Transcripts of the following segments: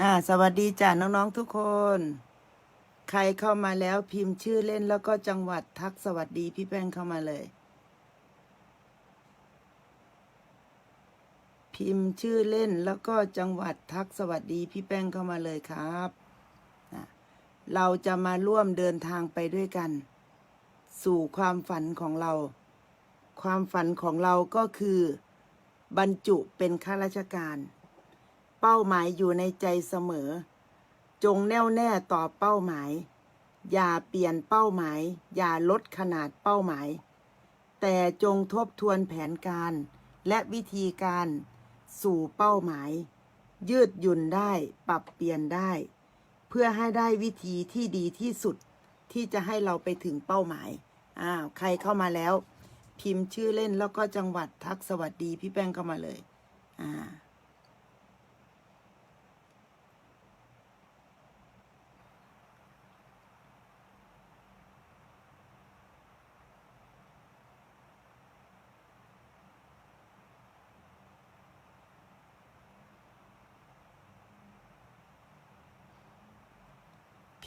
อ่า สวัสดีจ้ะน้องๆทุกคน ใครเข้ามาแล้วพิมพ์ชื่อเล่นแล้วก็จังหวัดทักสวัสดีพี่แป้งเข้ามาเลย พิมพ์ชื่อเล่นแล้วก็จังหวัดทักสวัสดีพี่แป้งเข้ามาเลยครับเราจะมาร่วมเดินทางไปด้วยกัน สู่ความฝันของเรา ความฝันของเราก็คือ บรรจุเป็นข้าราชการ เป้าหมายอยู่ในใจเสมอ จงแน่วแน่ต่อเป้าหมาย อย่าเปลี่ยนเป้าหมาย อย่าลดขนาดเป้าหมาย แต่จงทบทวนแผนการ และวิธีการสู่เป้าหมาย ยืดหยุ่นได้ปรับเปลี่ยนได้ เพื่อให้ได้วิธีที่ดีที่สุดที่จะให้เราไปถึงเป้าหมายอ้าวใครเข้ามาแล้ว พิมพ์ชื่อเล่นแล้วก็จังหวัดทักสวัสดีพี่แป้งเข้ามาเลย อ่า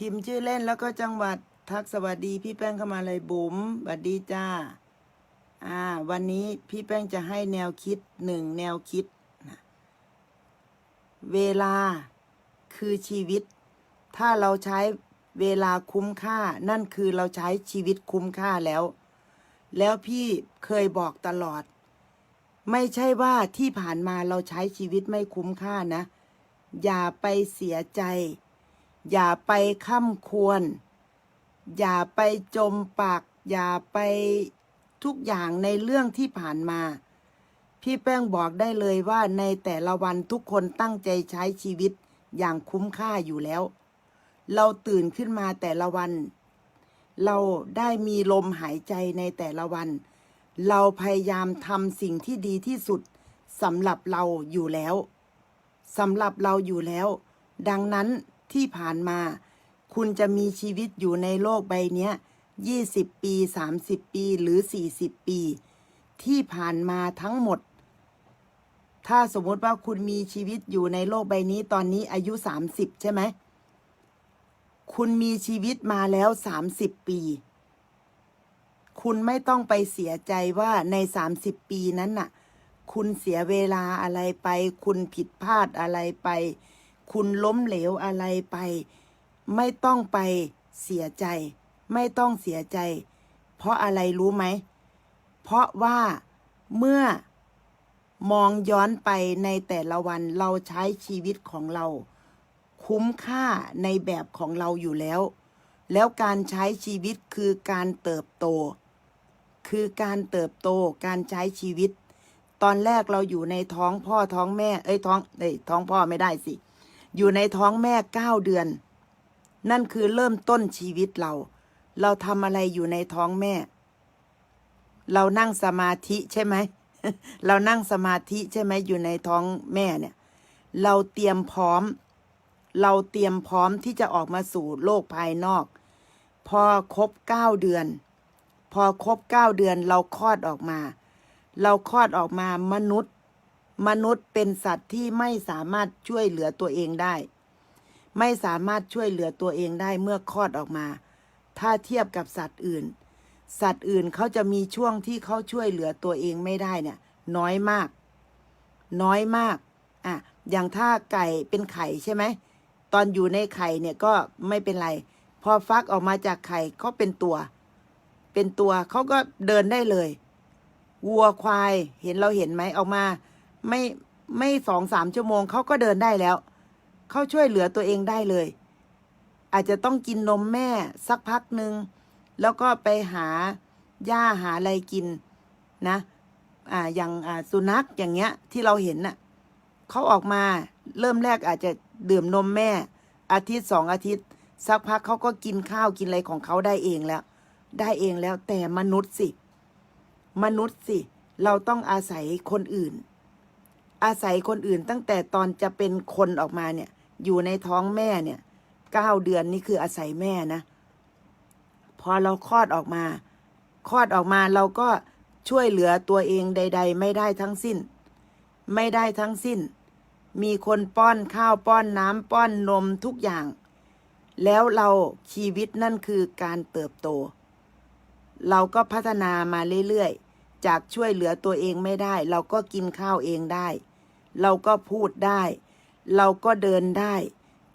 พิมพ์ชื่อเล่นแล้วก็จังหวัดทักสวัสดี พี่แป้งเข้ามาเลยบุ๋มสวัสดีจ้า อ่า วันนี้พี่แป้งจะให้แนวคิดหนึ่งแนวคิดนะเวลาคือชีวิต ถ้าเราใช้เวลาคุ้มค่า นั่นคือเราใช้ชีวิตคุ้มค่าแล้ว แล้วพี่เคยบอกตลอด ไม่ใช่ว่าที่ผ่านมาเราใช้ชีวิตไม่คุ้มค่านะ อย่าไปเสียใจ อย่าไปข้าควร อย่าไปจมปาก อย่าไปทุกอย่างในเรื่องที่ผ่านมา พี่แป้งบอกได้เลยว่าในแต่ละวันทุกคนตั้งใจใช้ชีวิตอย่างคุ้มค่าอยู่แล้ว เราตื่นขึ้นมาแต่ละวัน เราได้มีลมหายใจในแต่ละวัน เราพยายามทำสิ่งที่ดีที่สุดสำหรับเราอยู่แล้วสำหรับเราอยู่แล้ว ดังนั้น ที่ผ่านมา คุณจะมีชีวิตอยู่ในโลกใบนี้ย20ปี30ปีหรือ40ปี ที่ผ่านมาทั้งหมด ถ้าสมมติว่าคุณมีชีวิตอยู่ในโลกใบนี้ตอนนี้อายุ30ใช่ไหม คุณมีชีวิตมาแล้ว30ปี คุณไม่ต้องไปเสียใจว่าใน30ปีนั้นน่ะ คุณเสียเวลาอะไรไป คุณผิดพลาดอะไรไป คุณล้มเหลวอะไรไป ไม่ต้องไปเสียใจ ไม่ต้องเสียใจ เพราะอะไรรู้ไหม เพราะว่าเมื่อมองย้อนไปในแต่ละวันเราใช้ชีวิตของเรา คุ้มค่าในแบบของเราอยู่แล้ว แล้วการใช้ชีวิตคือการเติบโต คือการเติบโตการใช้ชีวิต ตอนแรกเราอยู่ในท้องพ่อท้องแม่ เอ้ยท้องเอ้ยท้องพ่อไม่ได้สิ อยู่ในท้องแม่เก้าเดือน นั่นคือเริ่มต้นชีวิตเรา เราทำอะไรอยู่ในท้องแม่ เรานั่งสมาธิใช่ไหม เรานั่งสมาธิใช่ไหมอยู่ในท้องแม่เนี่ย เราเตรียมพร้อม เราเตรียมพร้อมที่จะออกมาสู่โลกภายนอก พอครบเก้าเดือน พอครบเก้าเดือนเราคลอดออกมา เราคลอดออกมามนุษย์ มนุษย์เป็นสัตว์ที่ไม่สามารถช่วยเหลือตัวเองได้ ไม่สามารถช่วยเหลือตัวเองได้เมื่อคลอดออกมา ถ้าเทียบกับสัตว์อื่น สัตว์อื่นเขาจะมีช่วงที่เขาช่วยเหลือตัวเองไม่ได้เนี่ย น้อยมาก น้อยมากอะอย่างถ้าไก่เป็นไข่ใช่ไหมตอนอยู่ในไข่เนี่ยก็ไม่เป็นไร พอฟักออกมาจากไข่เขาเป็นตัว เป็นตัวเขาก็เดินได้เลย วัวควายเห็นเราเห็นไหมออกมา ไม่ไม่สองสามชั่วโมงเขาก็เดินได้แล้ว เขาช่วยเหลือตัวเองได้เลย อาจจะต้องกินนมแม่สักพักหนึ่งแล้วก็ไปหาหญ้าหาอะไรกินนะอ่าอย่างอ่าสุนัขอย่างเงี้ยที่เราเห็นน่ะเขาออกมาเริ่มแรกอาจจะดื่มนมแม่ อาทิตย์สองอาทิตย์ สักพักเขาก็กินข้าวกินอะไรของเขาได้เองแล้ว ได้เองแล้วแต่มนุษย์สิ มนุษย์สิ เราต้องอาศัยคนอื่น อาศัยคนอื่นตั้งแต่ตอนจะเป็นคนออกมาเนี่ย อยู่ในท้องแม่เนี่ยเก้าเดือนนี่คืออาศัยแม่นะ พอเราคลอดออกมา คลอดออกมาเราก็ช่วยเหลือตัวเองใด ๆ ไม่ได้ทั้งสิ้น ไม่ได้ทั้งสิ้น มีคนป้อนข้าวป้อนน้ำป้อนนมทุกอย่าง แล้วเราชีวิตนั่นคือการเติบโต เราก็พัฒนามาเรื่อยๆ จากช่วยเหลือตัวเองไม่ได้ เราก็กินข้าวเองได้ เราก็พูดได้ เราก็เดินได้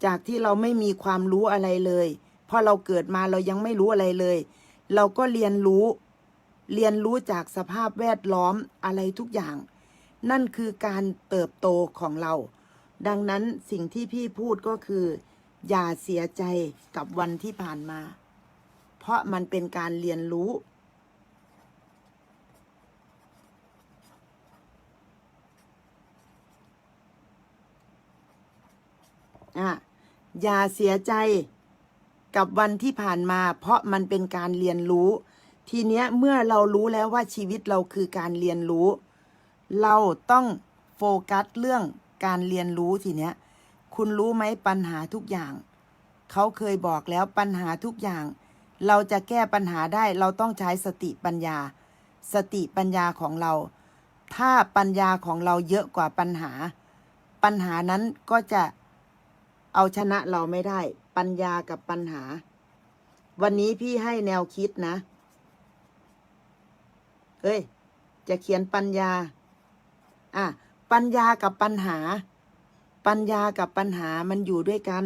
จากที่เราไม่มีความรู้อะไรเลยเพราะเราเกิดมาเรายังไม่รู้อะไรเลย เราก็เรียนรู้ เรียนรู้จากสภาพแวดล้อมอะไรทุกอย่าง นั่นคือการเติบโตของเรา ดังนั้นสิ่งที่พี่พูดก็คือ อย่าเสียใจกับวันที่ผ่านมา เพราะมันเป็นการเรียนรู้ อะอย่าเสียใจกับวันที่ผ่านมา เพราะมันเป็นการเรียนรู้ ทีเนี้ยเมื่อเรารู้แล้วว่าชีวิตเราคือการเรียนรู้ เราต้องโฟกัสเรื่องการเรียนรู้ทีเนี้ย คุณรู้ไหมปัญหาทุกอย่าง เขาเคยบอกแล้วปัญหาทุกอย่าง เราจะแก้ปัญหาได้เราต้องใช้สติปัญญา สติปัญญาของเรา ถ้าปัญญาของเราเยอะกว่าปัญหา ปัญหานั้นก็จะ เอาชนะเราไม่ได้ ปัญญากับปัญหา วันนี้พี่ให้แนวคิดนะเฮ้ย จะเขียนปัญญา อะ ปัญญากับปัญหา ปัญญากับปัญหามันอยู่ด้วยกัน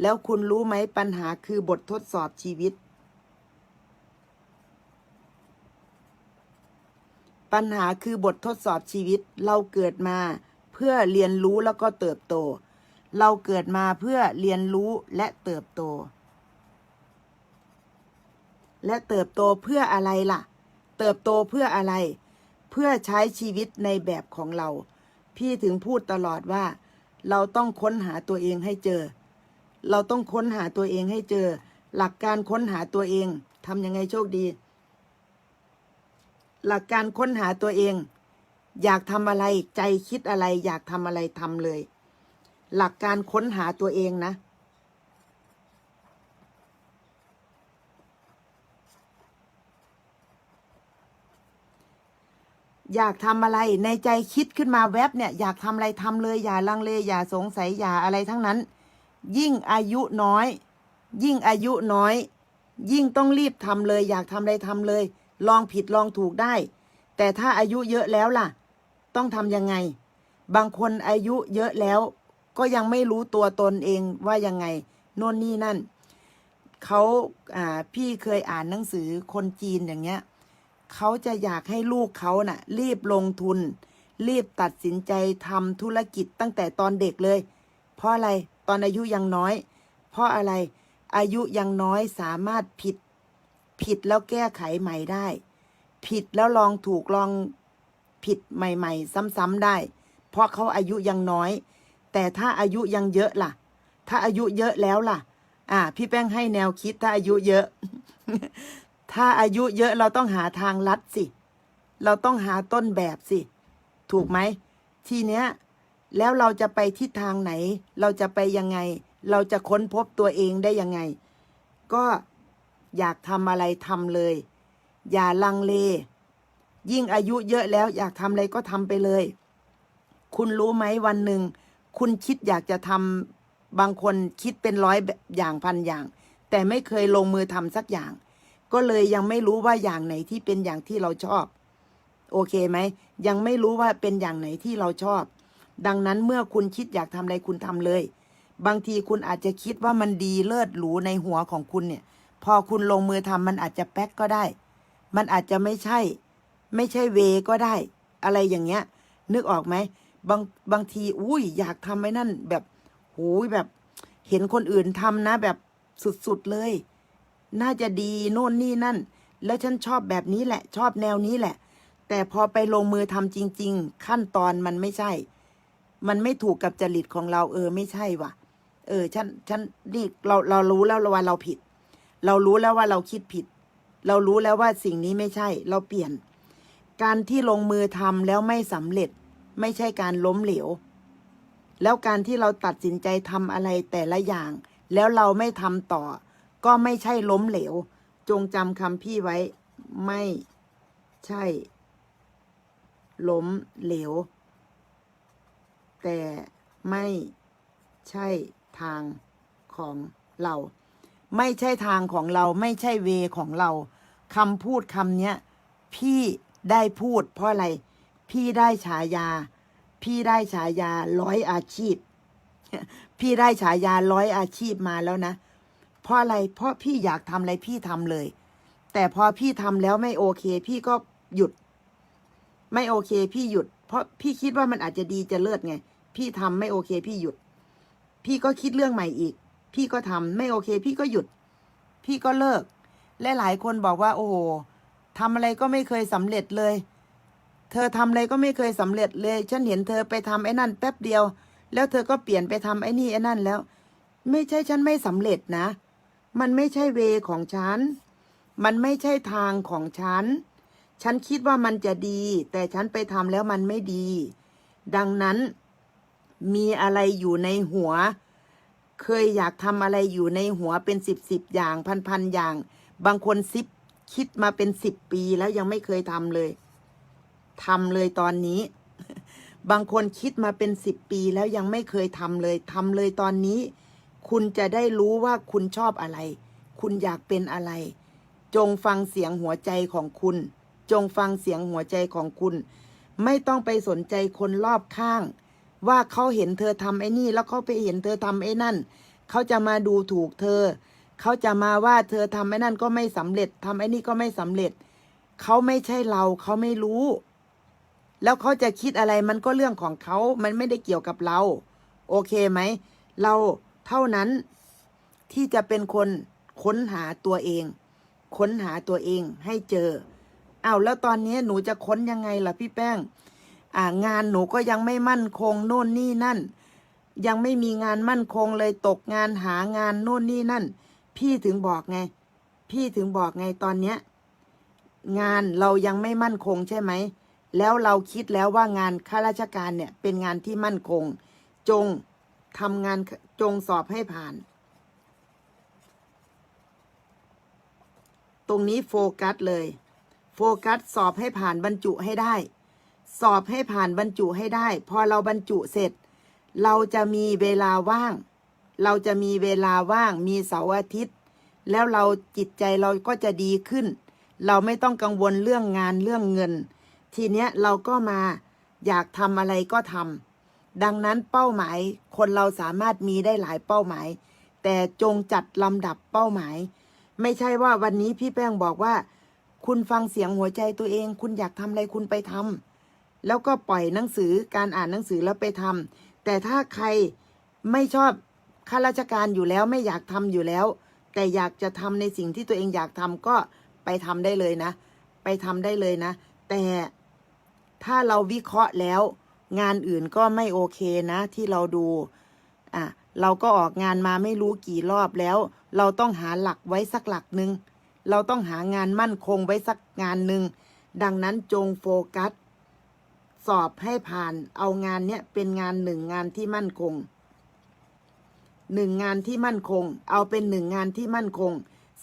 แล้วคุณรู้ไหมปัญหาคือบททดสอบชีวิต ปัญหาคือบททดสอบชีวิต เราเกิดมา เพื่อเรียนรู้แล้วก็เติบโต เราเกิดมาเพื่อเรียนรู้และเติบโต และเติบโตเพื่ออะไรล่ะ เติบโตเพื่ออะไร เพื่อใช้ชีวิตในแบบของเรา พี่ถึงพูดตลอดว่า เราต้องค้นหาตัวเองให้เจอ เราต้องค้นหาตัวเองให้เจอ หลักการค้นหาตัวเองทำยังไงโชคดี หลักการค้นหาตัวเอง อยากทำอะไรใจคิดอะไร อยากทำอะไรทำเลย หลักการค้นหาตัวเองนะ อยากทำอะไรในใจคิดขึ้นมาแวบเนี่ย อยากทำอะไรทำเลย อย่าลังเลอย่าสงสัยอย่าอะไรทั้งนั้น ยิ่งอายุน้อย ยิ่งอายุน้อย ยิ่งต้องรีบทำเลย อยากทำอะไรทำเลย ลองผิดลองถูกได้ แต่ถ้าอายุเยอะแล้วล่ะ ต้องทำยังไง บางคนอายุเยอะแล้ว ก็ยังไม่รู้ตัวตนเองว่ายังไงโน่นนี่นั่นเขาอ่าพี่เคยอ่านหนังสือคนจีนอย่างเงี้ยเขาจะอยากให้ลูกเขาน่ะ รีบลงทุน รีบตัดสินใจทำธุรกิจตั้งแต่ตอนเด็กเลย เพราะอะไรตอนอายุยังน้อย เพราะอะไรอายุยังน้อยสามารถผิดผิดแล้วแก้ไขใหม่ได้ ผิดแล้วลองถูกลองผิดใหม่ ๆ ซ้ำๆได้ เพราะเขาอายุยังน้อย แต่ถ้าอายุยังเยอะล่ะ ถ้าอายุเยอะแล้วล่ะ อ่า พี่แป้งให้แนวคิดถ้าอายุเยอะ ถ้าอายุเยอะเราต้องหาทางลัดสิ เราต้องหาต้นแบบสิ ถูกไหม ทีเนี้ย แล้วเราจะไปทิศทางไหน เราจะไปยังไง เราจะค้นพบตัวเองได้ยังไง ก็อยากทำอะไรทำเลย อย่าลังเล ยิ่งอายุเยอะแล้ว อยากทำอะไรก็ทำไปเลย คุณรู้ไหมวันหนึ่ง คุณคิดอยากจะทำบางคนคิดเป็นร้อยอย่างพันอย่าง แต่ไม่เคยลงมือทำสักอย่าง ก็เลยยังไม่รู้ว่าอย่างไหนที่เป็นอย่างที่เราชอบ โอเคไหม ยังไม่รู้ว่าเป็นอย่างไหนที่เราชอบ ดังนั้นเมื่อคุณคิดอยากทำอะไรคุณทำเลย บางทีคุณอาจจะคิดว่ามันดีเลิศหรูในหัวของคุณเนี่ย พอคุณลงมือทำมันอาจจะแป๊กก็ได้ มันอาจจะไม่ใช่ ไม่ใช่เวก็ได้ อะไรอย่างเงี้ย นึกออกไหม บางบางทีอุ้ยอยากทำไอ้นั่น แบบหูยแบบ เห็นคนอื่นทำนะ แบบสุดๆเลย น่าจะดีโน่นนี่นั่น แล้วฉันชอบแบบนี้แหละ ชอบแนวนี้แหละ แต่พอไปลงมือทำจริง ๆ ขั้นตอนมันไม่ใช่ มันไม่ถูกกับจริตของเราเออไม่ใช่ว่ะ เออฉันฉันนี่เราเรารู้แล้วว่าเราผิด เรารู้แล้วว่าเราคิดผิด เรารู้แล้วว่าสิ่งนี้ไม่ใช่ เราเปลี่ยน การที่ลงมือทำแล้วไม่สำเร็จ ไม่ใช่การล้มเหลว แล้วการที่เราตัดสินใจทำอะไรแต่ละอย่าง แล้วเราไม่ทำต่อ ก็ไม่ใช่ล้มเหลว จงจำคำพี่ไว้ ไม่ใช่ ล้มเหลว แต่ไม่ใช่ทางของเรา ไม่ใช่ทางของเรา ไม่ใช่เวของเราคำพูดคำนี้พี่ได้พูดเพราะอะไร พี่ได้ฉายา พี่ได้ฉายาร้อยอาชีพ พี่ได้ฉายาร้อยอาชีพมาแล้วนะ เพราะอะไร เพราะพี่อยากทำอะไรพี่ทำเลย แต่พอพี่ทำแล้วไม่โอเค พี่ก็หยุด ไม่โอเค พี่หยุด เพราะพี่คิดว่ามันอาจจะดีจะเลิศไง พี่ทำไม่โอเค พี่หยุด พี่ก็คิดเรื่องใหม่อีก พี่ก็ทำไม่โอเค พี่ก็หยุด พี่ก็เลิก และหลายคนบอกว่า โอ้โหทำอะไรก็ไม่เคยสำเร็จเลย เธอทำอะไรก็ไม่เคยสำเร็จเลย ฉันเห็นเธอไปทำไอ้นั่นแป๊บเดียว แล้วเธอก็เปลี่ยนไปทำไอ้นี่ไอ้นั่นแล้ว ไม่ใช่ฉันไม่สำเร็จนะ มันไม่ใช่เวของฉัน มันไม่ใช่ทางของฉัน ฉันคิดว่ามันจะดี แต่ฉันไปทำแล้วมันไม่ดี ดังนั้น มีอะไรอยู่ในหัว เคยอยากทำอะไรอยู่ในหัวเป็นสิบสิบอย่างพันพันอย่าง บางคนซิปคิดมาเป็นสิบปีแล้วยังไม่เคยทำเลย ทำเลยตอนนี้ บางคนคิดมาเป็นสิบปีแล้วยังไม่เคยทำเลยทำเลยตอนนี้ คุณจะได้รู้ว่าคุณชอบอะไร คุณอยากเป็นอะไร จงฟังเสียงหัวใจของคุณ จงฟังเสียงหัวใจของคุณ ไม่ต้องไปสนใจคนรอบข้าง ว่าเขาเห็นเธอทำไอ้นี่ แล้วเขาไปเห็นเธอทำไอ้นั่น เขาจะมาดูถูกเธอ เขาจะมาว่าเธอทำไอ้นั่นก็ไม่สำเร็จทำไอ้นี่ก็ไม่สำเร็จเขาไม่ใช่เราเขาไม่รู้ แล้วเขาจะคิดอะไรมันก็เรื่องของเขา มันไม่ได้เกี่ยวกับเรา โอเคไหม เราเท่านั้นที่จะเป็นคนค้นหาตัวเอง ค้นหาตัวเองให้เจออ้าวแล้วตอนนี้หนูจะค้นยังไงล่ะพี่แป้ง อ่างานหนูก็ยังไม่มั่นคงโน่นนี่นั่น ยังไม่มีงานมั่นคงเลยตกงานหางานโน่นนี่นั่น พี่ถึงบอกไง พี่ถึงบอกไงตอนเนี้ย งานเรายังไม่มั่นคงใช่ไหม แล้วเราคิดแล้วว่างานข้าราชการเนี่ยเป็นงานที่มั่นคง จงทำงานจงสอบให้ผ่าน ตรงนี้โฟกัสเลย โฟกัสสอบให้ผ่านบรรจุให้ได้ สอบให้ผ่านบรรจุให้ได้ พอเราบรรจุเสร็จ เราจะมีเวลาว่าง เราจะมีเวลาว่าง มีเสาร์อาทิตย์ แล้วเราจิตใจเราก็จะดีขึ้น เราไม่ต้องกังวลเรื่องงานเรื่องเงิน ทีเนี้ยเราก็มาอยากทำอะไรก็ทำดังนั้นเป้าหมายคนเราสามารถมีได้หลายเป้าหมาย แต่จงจัดลำดับเป้าหมาย ไม่ใช่ว่าวันนี้พี่แป้งบอกว่า คุณฟังเสียงหัวใจตัวเอง คุณอยากทำอะไรคุณไปทำแล้วก็ปล่อยหนังสือการอ่านหนังสือแล้วไปทำแต่ถ้าใครไม่ชอบข้าราชการอยู่แล้วไม่อยากทำอยู่แล้ว แต่อยากจะทำในสิ่งที่ตัวเองอยากทำก็ไปทำได้เลยนะ ไปทำได้เลยนะ แต่ ถ้าเราวิเคราะห์แล้ว งานอื่นก็ไม่โอเคนะ ที่เราดูอะเราก็ออกงานมาไม่รู้กี่รอบแล้ว เราต้องหาหลักไว้สักหลักหนึ่งเราต้องหางานมั่นคงไว้สักงานหนึ่งดังนั้นจงโฟกัส สอบให้ผ่านเอางานเนี้ยเป็นงานหนึ่งงานที่มั่นคงหนึ่งงานที่มั่นคง เอาเป็นหนึ่งงานที่มั่นคง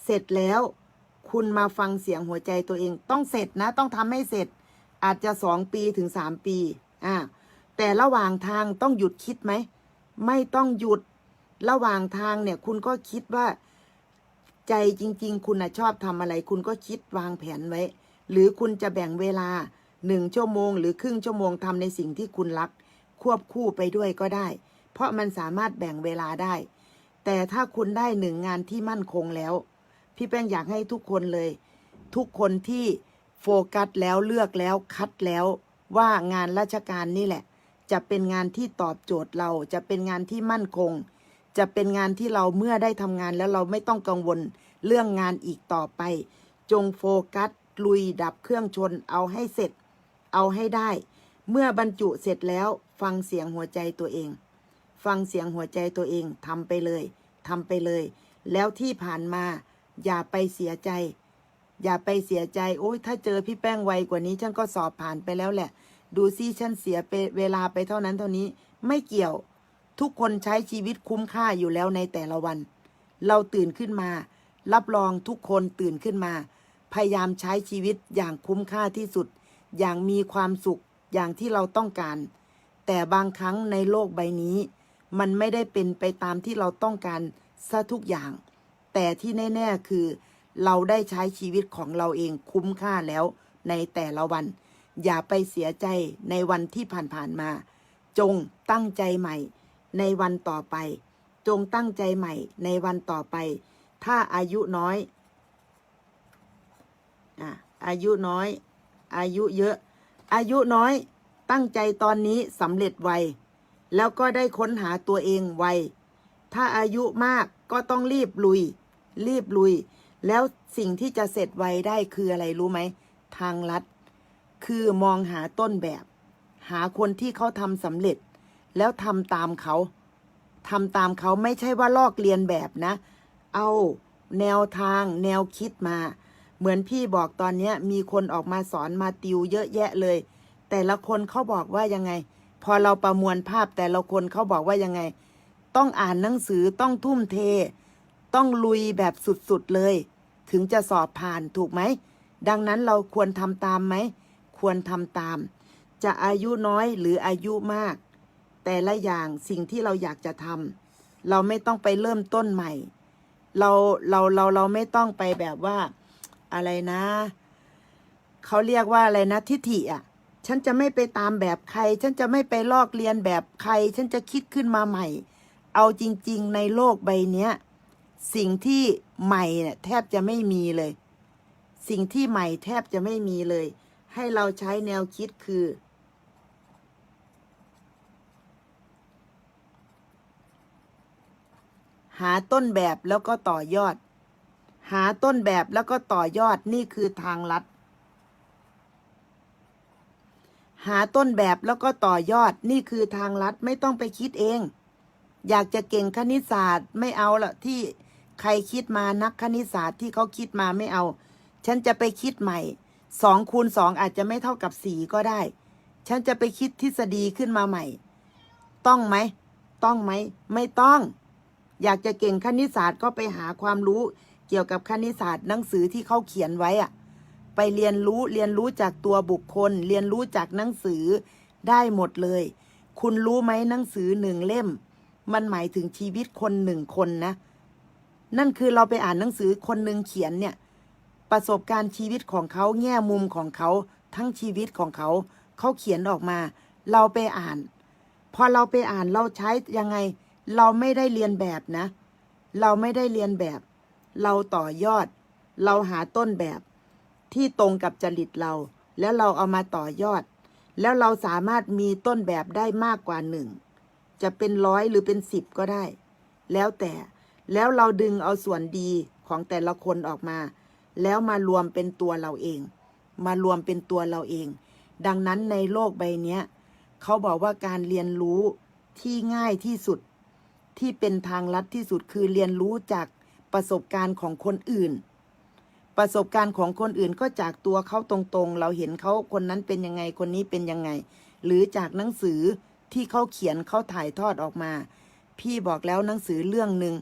เสร็จแล้ว คุณมาฟังเสียงหัวใจตัวเอง ต้องเสร็จนะ ต้องทำให้เสร็จ อาจจะสองปีถึงสามปีอ่าแต่ระหว่างทางต้องหยุดคิดไหม ไม่ต้องหยุดระหว่างทางเนี่ย คุณก็คิดว่าใจจริง ๆ คุณนะชอบทำอะไร คุณก็คิดวางแผนไว้ หรือคุณจะแบ่งเวลาหนึ่งชั่วโมง หรือครึ่งชั่วโมงทำในสิ่งที่คุณรัก ควบคู่ไปด้วยก็ได้ เพราะมันสามารถแบ่งเวลาได้ แต่ถ้าคุณได้หนึ่งงานที่มั่นคงแล้ว พี่แป้งอยากให้ทุกคนเลย ทุกคนที่ โฟกัสแล้วเลือกแล้วคัดแล้วว่างานราชการนี่แหละ จะเป็นงานที่ตอบโจทย์เราจะเป็นงานที่มั่นคง จะเป็นงานที่เราเมื่อได้ทำงานแล้วเราไม่ต้องกังวลเรื่องงานอีกต่อไป จงโฟกัสลุยดับเครื่องชนเอาให้เสร็จ เอาให้ได้ เมื่อบรรจุเสร็จแล้ว ฟังเสียงหัวใจตัวเอง ฟังเสียงหัวใจตัวเองทำไปเลยทำไปเลย แล้วที่ผ่านมาอย่าไปเสียใจ อย่าไปเสียใจ โอ้ยถ้าเจอพี่แป้งไวกว่านี้ ฉันก็สอบผ่านไปแล้วแหละ ดูซิฉันเสียไปเวลาไปเท่านั้นเท่านี้ ไม่เกี่ยว ทุกคนใช้ชีวิตคุ้มค่าอยู่แล้วในแต่ละวัน เราตื่นขึ้นมา รับรองทุกคนตื่นขึ้นมา พยายามใช้ชีวิตอย่างคุ้มค่าที่สุด อย่างมีความสุข อย่างที่เราต้องการ แต่บางครั้งในโลกใบนี้ มันไม่ได้เป็นไปตามที่เราต้องการซะทุกอย่าง แต่ที่แน่ ๆ คือ เราได้ใช้ชีวิตของเราเองคุ้มค่าแล้วในแต่ละวัน อย่าไปเสียใจในวันที่ผ่านๆมา จงตั้งใจใหม่ในวันต่อไป จงตั้งใจใหม่ในวันต่อไป ถ้าอายุน้อยอะอายุน้อย อายุเยอะ อายุน้อยตั้งใจตอนนี้สำเร็จไว แล้วก็ได้ค้นหาตัวเองไว ถ้าอายุมากก็ต้องรีบลุย รีบลุย แล้วสิ่งที่จะเสร็จไวได้คืออะไรรู้ไหม ทางลัด คือมองหาต้นแบบ หาคนที่เขาทำสำเร็จ แล้วทำตามเขาทำตามเขาไม่ใช่ว่าลอกเลียนแบบนะ เอาแนวทางแนวคิดมา เหมือนพี่บอกตอนนี้มีคนออกมาสอนมาติวเยอะแยะเลย แต่ละคนเขาบอกว่ายังไง พอเราประมวลภาพแต่ละคนเขาบอกว่ายังไง ต้องอ่านหนังสือต้องทุ่มเท ต้องลุยแบบสุดๆเลย ถึงจะสอบผ่านถูกไหม ดังนั้นเราควรทำตามไหม ควรทำตาม จะอายุน้อยหรืออายุมาก แต่ละอย่างสิ่งที่เราอยากจะทำเราไม่ต้องไปเริ่มต้นใหม่ เราเราเราเราไม่ต้องไปแบบว่าอะไรนะ เขาเรียกว่าอะไรนะทิฐิอะฉันจะไม่ไปตามแบบใคร ฉันจะไม่ไปลอกเลียนแบบใคร ฉันจะคิดขึ้นมาใหม่ เอาจริง ๆ ในโลกใบเนี้ย สิ่งที่ใหม่เนี่ยแทบจะไม่มีเลย สิ่งที่ใหม่แทบจะไม่มีเลย ให้เราใช้แนวคิดคือ หาต้นแบบแล้วก็ต่อยอด หาต้นแบบแล้วก็ต่อยอดนี่คือทางลัด หาต้นแบบแล้วก็ต่อยอดนี่คือทางลัดไม่ต้องไปคิดเอง อยากจะเก่งคณิตศาสตร์ไม่เอาละที่ ใครคิดมานักคณิตศาสตร์ที่เขาคิดมาไม่เอา ฉันจะไปคิดใหม่สองคูณสองอาจจะไม่เท่ากับสี่ก็ได้ ฉันจะไปคิดทฤษฎีขึ้นมาใหม่ ต้องไหม ต้องไหม ไม่ต้อง อยากจะเก่งคณิตศาสตร์ก็ไปหาความรู้เกี่ยวกับคณิตศาสตร์หนังสือที่เขาเขียนไว้อะไปเรียนรู้เรียนรู้จากตัวบุคคล เรียนรู้จากหนังสือได้หมดเลย คุณรู้ไหมหนังสือหนึ่งเล่ม มันหมายถึงชีวิตคนหนึ่งคนนะ นั่นคือเราไปอ่านหนังสือคนหนึ่งเขียนเนี่ย ประสบการณ์ชีวิตของเขาแง่มุมของเขาทั้งชีวิตของเขาเขาเขียนออกมา เราไปอ่าน พอเราไปอ่านเราใช้ยังไง เราไม่ได้เรียนแบบนะ เราไม่ได้เรียนแบบ เราต่อยอด เราหาต้นแบบที่ตรงกับจริตเรา แล้วเราเอามาต่อยอด แล้วเราสามารถมีต้นแบบได้มากกว่าหนึ่งจะเป็นร้อยหรือเป็นสิบก็ได้ แล้วแต่ แล้วเราดึงเอาส่วนดีของแต่ละคนออกมา แล้วมารวมเป็นตัวเราเอง มารวมเป็นตัวเราเอง ดังนั้นในโลกใบนี้เขาบอกว่าการเรียนรู้ที่ง่ายที่สุดที่เป็นทางลัดที่สุดคือเรียนรู้จากประสบการณ์ของคนอื่น ประสบการณ์ของคนอื่นก็จากตัวเขาตรงๆ เราเห็นเขาคนนั้นเป็นยังไงคนนี้เป็นยังไง หรือจากหนังสือที่เขาเขียนเขาถ่ายทอดออกมา พี่บอกแล้วหนังสือเรื่องหนึ่ง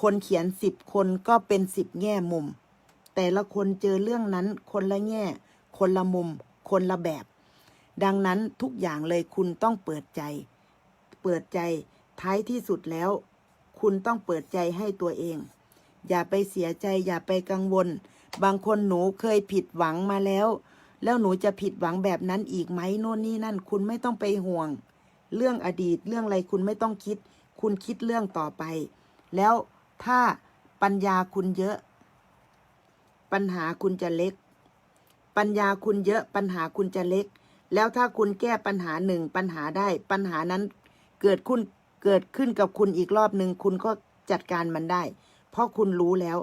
คนเขียนสิบคนก็เป็นสิบแง่มุม แต่ละคนเจอเรื่องนั้นคนละแง่ คนละมุม คนละแบบ ดังนั้นทุกอย่างเลยคุณต้องเปิดใจ เปิดใจท้ายที่สุดแล้ว คุณต้องเปิดใจให้ตัวเอง อย่าไปเสียใจอย่าไปกังวล บางคนหนูเคยผิดหวังมาแล้ว แล้วหนูจะผิดหวังแบบนั้นอีกไหมโน่นนี่นั่น คุณไม่ต้องไปห่วง เรื่องอดีตเรื่องอะไรคุณไม่ต้องคิด คุณคิดเรื่องต่อไป แล้ว ถ้าปัญญาคุณเยอะ ปัญหาคุณจะเล็ก ปัญญาคุณเยอะปัญหาคุณจะเล็ก แล้วถ้าคุณแก้ปัญหาหนึ่งปัญหาได้ ปัญหานั้นเกิดคุณเกิดขึ้นกับคุณอีกรอบหนึ่งคุณก็จัดการมันได้ เพราะคุณรู้แล้ว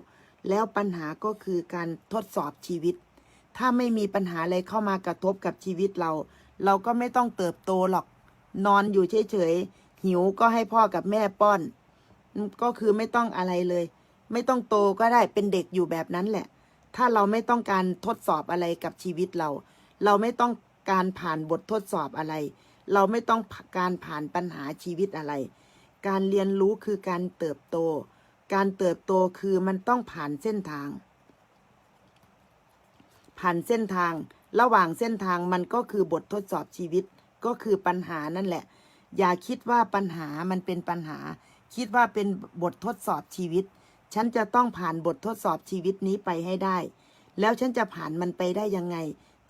แล้วปัญหาก็คือการทดสอบชีวิต ถ้าไม่มีปัญหาอะไรเข้ามากระทบกับชีวิตเรา เราก็ไม่ต้องเติบโตหรอก นอนอยู่เฉยๆหิวก็ให้พ่อกับแม่ป้อน ก็คือไม่ต้องอะไรเลย ไม่ต้องโตก็ได้เป็นเด็กอยู่แบบนั้นแหละ ถ้าเราไม่ต้องการทดสอบอะไรกับชีวิตเรา เราไม่ต้องการผ่านบททดสอบอะไร เราไม่ต้องการผ่านปัญหาชีวิตอะไร การเรียนรู้คือการเติบโต การเติบโตคือมันต้องผ่านเส้นทาง ผ่านเส้นทาง ระหว่างเส้นทางมันก็คือบททดสอบชีวิต ก็คือปัญหานั่นแหละ อย่าคิดว่าปัญหามันเป็นปัญหา คิดว่าเป็นบททดสอบชีวิต ฉันจะต้องผ่านบททดสอบชีวิตนี้ไปให้ได้ แล้วฉันจะผ่านมันไปได้ยังไง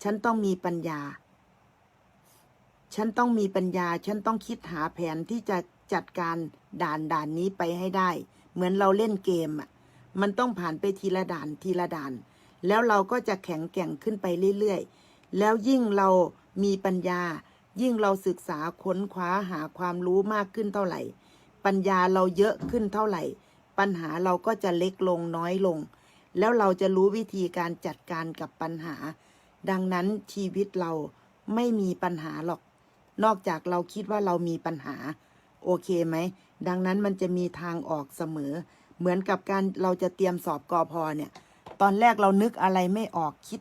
ฉันต้องมีปัญญา ฉันต้องมีปัญญา ฉันต้องคิดหาแผนที่จะจัดการด่านด่านนี้ไปให้ได้ เหมือนเราเล่นเกมอะ มันต้องผ่านไปทีละด่านทีละด่าน แล้วเราก็จะแข็งแกร่งขึ้นไปเรื่อยๆ แล้วยิ่งเรามีปัญญา ยิ่งเราศึกษาค้นคว้าหาความรู้มากขึ้นเท่าไหร่ ปัญญาเราเยอะขึ้นเท่าไหร่ ปัญหาเราก็จะเล็กลงน้อยลง แล้วเราจะรู้วิธีการจัดการกับปัญหา ดังนั้นชีวิตเราไม่มีปัญหาหรอก นอกจากเราคิดว่าเรามีปัญหา โอเคไหม ดังนั้นมันจะมีทางออกเสมอ เหมือนกับการเราจะเตรียมสอบกอพอเนี่ย ตอนแรกเรานึกอะไรไม่ออกคิด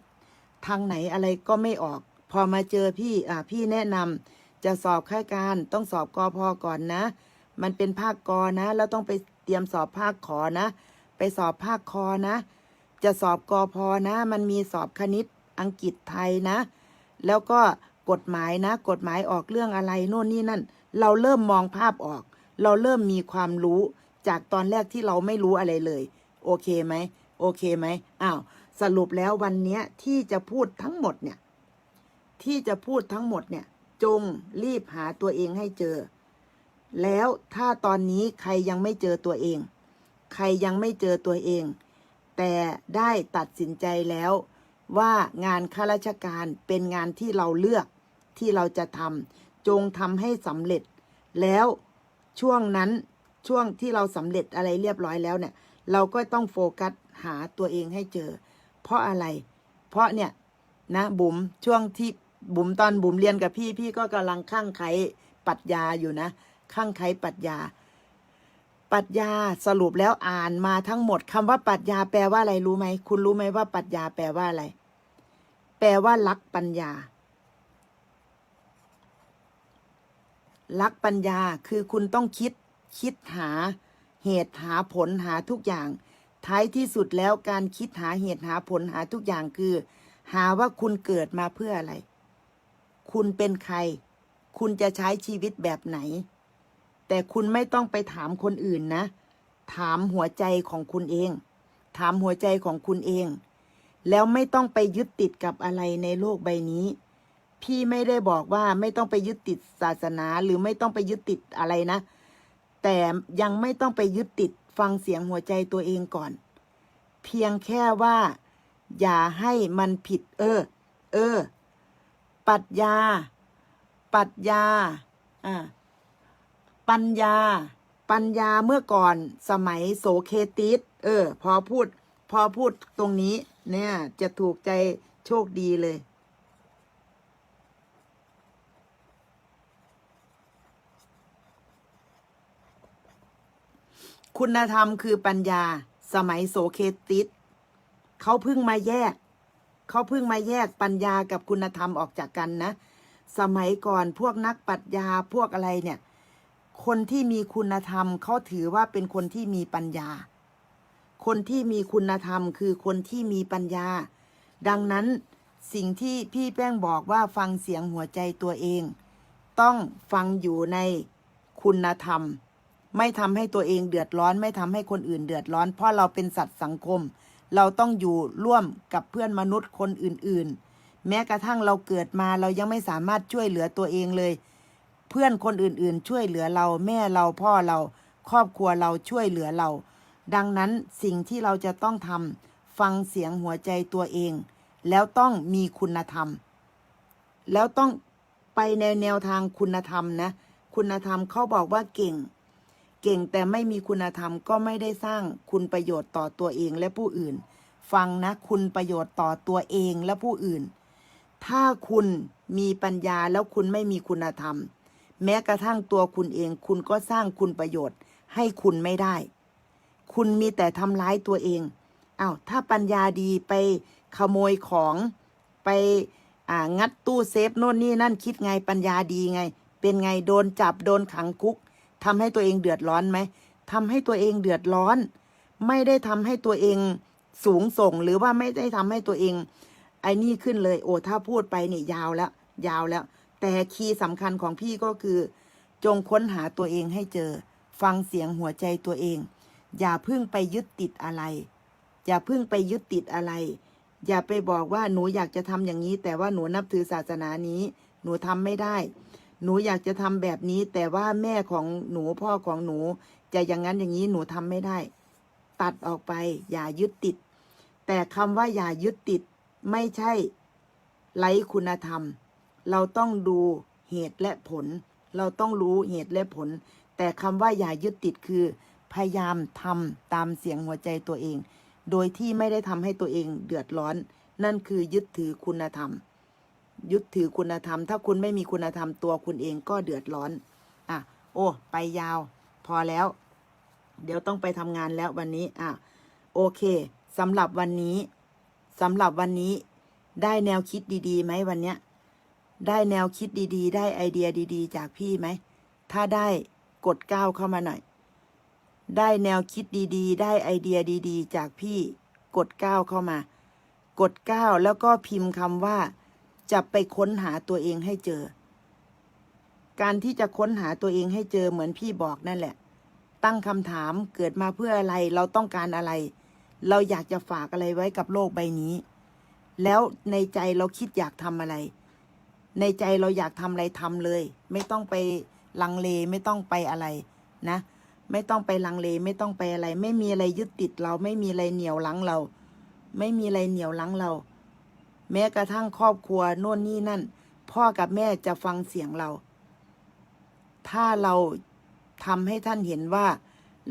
ทางไหนอะไรก็ไม่ออก พอมาเจอพี่อ่าพี่แนะนำจะสอบข้าการต้องสอบกอพอก่อนนะ มันเป็นภาคกอนะ แล้วต้องไปเตรียมสอบภาคขอนะ ไปสอบภาคคอนะ จะสอบกอพอนะ มันมีสอบคณิตอังกฤษไทยนะ แล้วก็กฎหมายนะ กฎหมายออกเรื่องอะไรโน่นนี่นั่น เราเริ่มมองภาพออก เราเริ่มมีความรู้จากตอนแรกที่เราไม่รู้อะไรเลย โอเคไหมโอเคไหมอ้าวสรุปแล้ววันเนี้ยที่จะพูดทั้งหมดเนี่ย ที่จะพูดทั้งหมดเนี่ย จงรีบหาตัวเองให้เจอ แล้วถ้าตอนนี้ใครยังไม่เจอตัวเอง ใครยังไม่เจอตัวเอง แต่ได้ตัดสินใจแล้วว่างานข้าราชการเป็นงานที่เราเลือกที่เราจะทำจงทำให้สำเร็จ แล้วช่วงนั้นช่วงที่เราสำเร็จอะไรเรียบร้อยแล้วเนี่ย เราก็ต้องโฟกัสหาตัวเองให้เจอ เพราะอะไร เพราะเนี่ยนะบุ๋มช่วงที่บุ๋มตอนบุ๋มเรียนกับพี่พี่ก็กำลังข้างไขปรัชญาอยู่นะ ข้างไขปรัชญาปรัชญาสรุปแล้วอ่านมาทั้งหมดคำว่าปรัชญาแปลว่าอะไรรู้ไหมคุณรู้ไหมว่าปรัชญาแปลว่าอะไร แปลว่าลักปัญญาลักปัญญาคือคุณต้องคิดคิดหาเหตุหาผลหาทุกอย่าง ท้ายที่สุดแล้วการคิดหาเหตุหาผลหาทุกอย่างคือ หาว่าคุณเกิดมาเพื่ออะไร คุณเป็นใคร คุณจะใช้ชีวิตแบบไหน แต่คุณไม่ต้องไปถามคนอื่นนะ ถามหัวใจของคุณเอง ถามหัวใจของคุณเอง แล้วไม่ต้องไปยึดติดกับอะไรในโลกใบนี้ พี่ไม่ได้บอกว่าไม่ต้องไปยึดติดศาสนาหรือไม่ต้องไปยึดติดอะไรนะ แต่ยังไม่ต้องไปยึดติดฟังเสียงหัวใจตัวเองก่อน เพียงแค่ว่า อย่าให้มันผิด เออ เออปรัชญาปรัชญาอ่า ปัญญา ปัญญาเมื่อก่อนสมัยโสเคติสเออ พอพูด พอพูดตรงนี้ เนี่ย จะถูกใจโชคดีเลย คุณธรรมคือปัญญา สมัยโสเคติสเขาเพิ่งมาแยก เขาเพิ่งมาแยกปัญญากับคุณธรรมออกจากกันนะ สมัยก่อนพวกนักปรัชญาพวกอะไรเนี่ย คนที่มีคุณธรรมเขาถือว่าเป็นคนที่มีปัญญา คนที่มีคุณธรรมคือคนที่มีปัญญา ดังนั้นสิ่งที่พี่แป้งบอกว่าฟังเสียงหัวใจตัวเอง ต้องฟังอยู่ในคุณธรรม ไม่ทำให้ตัวเองเดือดร้อน ไม่ทำให้คนอื่นเดือดร้อน เพราะเราเป็นสัตว์สังคม เราต้องอยู่ร่วมกับเพื่อนมนุษย์คนอื่น ๆ แม้กระทั่งเราเกิดมาเรายังไม่สามารถช่วยเหลือตัวเองเลย เพื่อนคนอื่นๆ ช่วยเหลือเราแม่เราพ่อเรา ครอบครัวเราช่วยเหลือเรา ดังนั้นสิ่งที่เราจะต้องทำฟังเสียงหัวใจตัวเอง แล้วต้องมีคุณธรรม แล้วต้องไปในแนวทางคุณธรรมนะ คุณธรรมเขาบอกว่าเก่ง เก่งแต่ไม่มีคุณธรรมก็ไม่ได้สร้างคุณประโยชน์ต่อตัวเองและผู้อื่น ฟังนะคุณประโยชน์ต่อตัวเองและผู้อื่น ถ้าคุณมีปัญญาแล้วคุณไม่มีคุณธรรม แม้กระทั่งตัวคุณเอง คุณก็สร้างคุณประโยชน์ ให้คุณไม่ได้ คุณมีแต่ทำร้ายตัวเองอา้าวถ้าปัญญาดีไปขโมยของไปอ่างัดตู้เซฟโน่นนี่นั่นคิดไงปัญญาดีไง เป็นไงโดนจับโดนขังคุกทำให้ตัวเองเดือดร้อนไหมทำให้ตัวเองเดือดร้อน ไม่ได้ทำให้ตัวเองสูงส่งหรือว่าไม่ได้ทำให้ตัวเอง ไอ้นี่ขึ้นเลย โอ้ถ้าพูดไปเนี่ยยาวแล้ว ยาวแล้ว แต่คีย์สำคัญของพี่ก็คือ จงค้นหาตัวเองให้เจอ ฟังเสียงหัวใจตัวเอง อย่าเพึ่งไปยึดติดอะไร อย่าเพึ่งไปยึดติดอะไร อย่าไปบอกว่าหนูอยากจะทำอย่างนี้ แต่ว่าหนูนับถือศาสนานี้ หนูทำไม่ได้ หนูอยากจะทำแบบนี้ แต่ว่าแม่ของหนูพ่อของหนู จะอย่างนั้นอย่างนี้หนูทำไม่ได้ ตัดออกไป อย่ายึดติด แต่คำว่าอย่ายึดติดไม่ใช่ไร้คุณธรรม เราต้องดูเหตุและผล เราต้องรู้เหตุและผล แต่คำว่าอย่ายึดติดคือ พยายามทำตามเสียงหัวใจตัวเอง โดยที่ไม่ได้ทำให้ตัวเองเดือดร้อน นั่นคือยึดถือคุณธรรม ยึดถือคุณธรรม ถ้าคุณไม่มีคุณธรรมตัวคุณเองก็เดือดร้อน อะ โอ้ ไปยาว พอแล้ว เดี๋ยวต้องไปทำงานแล้ววันนี้ อะ โอเคสำหรับวันนี้สำหรับวันนี้ได้แนวคิดดีๆไหมวันเนี้ย ได้แนวคิดดีๆ ได้ไอเดียดีๆ จากพี่ไหม ถ้าได้กดก้าวเข้ามาหน่อย ได้แนวคิดดีๆ ได้ไอเดียดีๆ จากพี่ กดก้าวเข้ามา กดก้าวแล้วก็พิมพ์คำว่า จะไปค้นหาตัวเองให้เจอ การที่จะค้นหาตัวเองให้เจอเหมือนพี่บอกนั่นแหละ ตั้งคำถามเกิดมาเพื่ออะไร เราต้องการอะไร เราอยากจะฝากอะไรไว้กับโลกใบนี้ แล้วในใจเราคิดอยากทำอะไร ในใจเราอยากทำอะไรทำเลย ไม่ต้องไปลังเลไม่ต้องไปอะไรนะ ไม่ต้องไปลังเลไม่ต้องไปอะไร ไม่มีอะไรยึดติดเรา ไม่มีอะไรเหนียวลังเรา ไม่มีอะไรเหนียวลังเรา แม้กระทั่งครอบครัวโน่นนี่นั่น พ่อกับแม่จะฟังเสียงเรา ถ้าเราทำให้ท่านเห็นว่า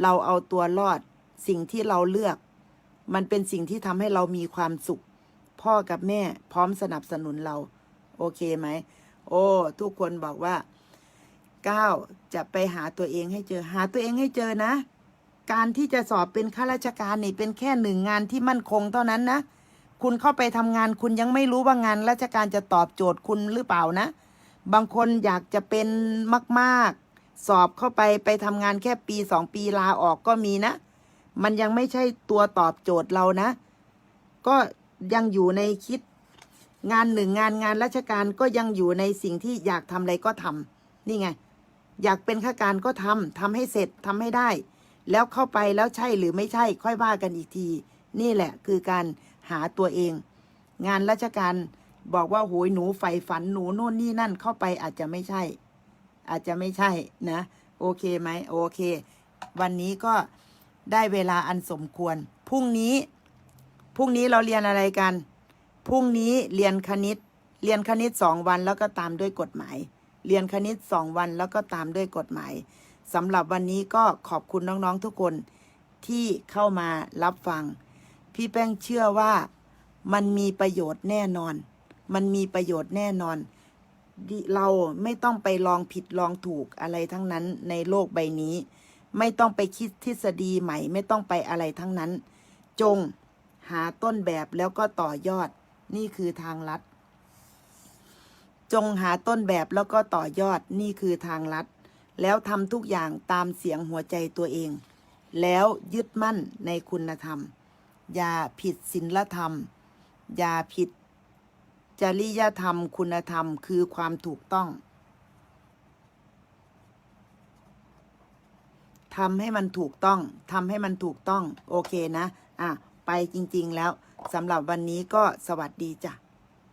เราเอาตัวรอดสิ่งที่เราเลือก มันเป็นสิ่งที่ทำให้เรามีความสุข พ่อกับแม่พร้อมสนับสนุนเรา โอเคไหม โอ้ ทุกคนบอกว่าก้าจะไปหาตัวเองให้เจอ หาตัวเองให้เจอนะ การที่จะสอบเป็นข้าราชการนี่เป็นแค่หนึ่งงานที่มั่นคงเท่านั้นนะ คุณเข้าไปทำงานคุณยังไม่รู้ว่างานราชการจะตอบโจทย์คุณหรือเปล่านะ บางคนอยากจะเป็นมาก ๆ สอบเข้าไปไปทำงานแค่ปีสองปีลาออกก็มีนะ มันยังไม่ใช่ตัวตอบโจทย์เรานะ ก็ยังอยู่ในคิด งานหนึ่งงานงานราชการก็ยังอยู่ในสิ่งที่อยากทำอะไรก็ทำนี่ไง อยากเป็นข้าการก็ทำทำให้เสร็จทำให้ได้ แล้วเข้าไปแล้วใช่หรือไม่ใช่ ค่อยว่ากันอีกที นี่แหละคือการหาตัวเอง งานราชการบอกว่าโหยหนูใฝ่ฝันหนูโน่นนี่นั่นเข้าไปอาจจะไม่ใช่ อาจจะไม่ใช่นะ โอเคไหมโอเค วันนี้ก็ได้เวลาอันสมควรพรุ่งนี้พรุ่งนี้เราเรียนอะไรกัน พรุ่งนี้เรียนคณิต เรียนคณิตสองวันแล้วก็ตามด้วยกฎหมาย เรียนคณิตสองวันแล้วก็ตามด้วยกฎหมายสำหรับวันนี้ก็ขอบคุณน้องๆทุกคนที่เข้ามารับฟัง พี่แป้งเชื่อว่ามันมีประโยชน์แน่นอน มันมีประโยชน์แน่นอน เราไม่ต้องไปลองผิดลองถูกอะไรทั้งนั้นในโลกใบนี้ ไม่ต้องไปคิดทฤษฎีใหม่ ไม่ต้องไปอะไรทั้งนั้น จงหาต้นแบบแล้วก็ต่อยอด นี่คือทางลัด จงหาต้นแบบแล้วก็ต่อยอดนี่คือทางลัด แล้วทำทุกอย่างตามเสียงหัวใจตัวเอง แล้วยึดมั่นในคุณธรรม อย่าผิดศีลธรรม อย่าผิดจริยธรรมคุณธรรมคือความถูกต้องทำให้มันถูกต้องทำให้มันถูกต้อง โอเคนะ อะ ไปจริง ๆ แล้ว สำหรับวันนี้ก็สวัสดีจ้ะ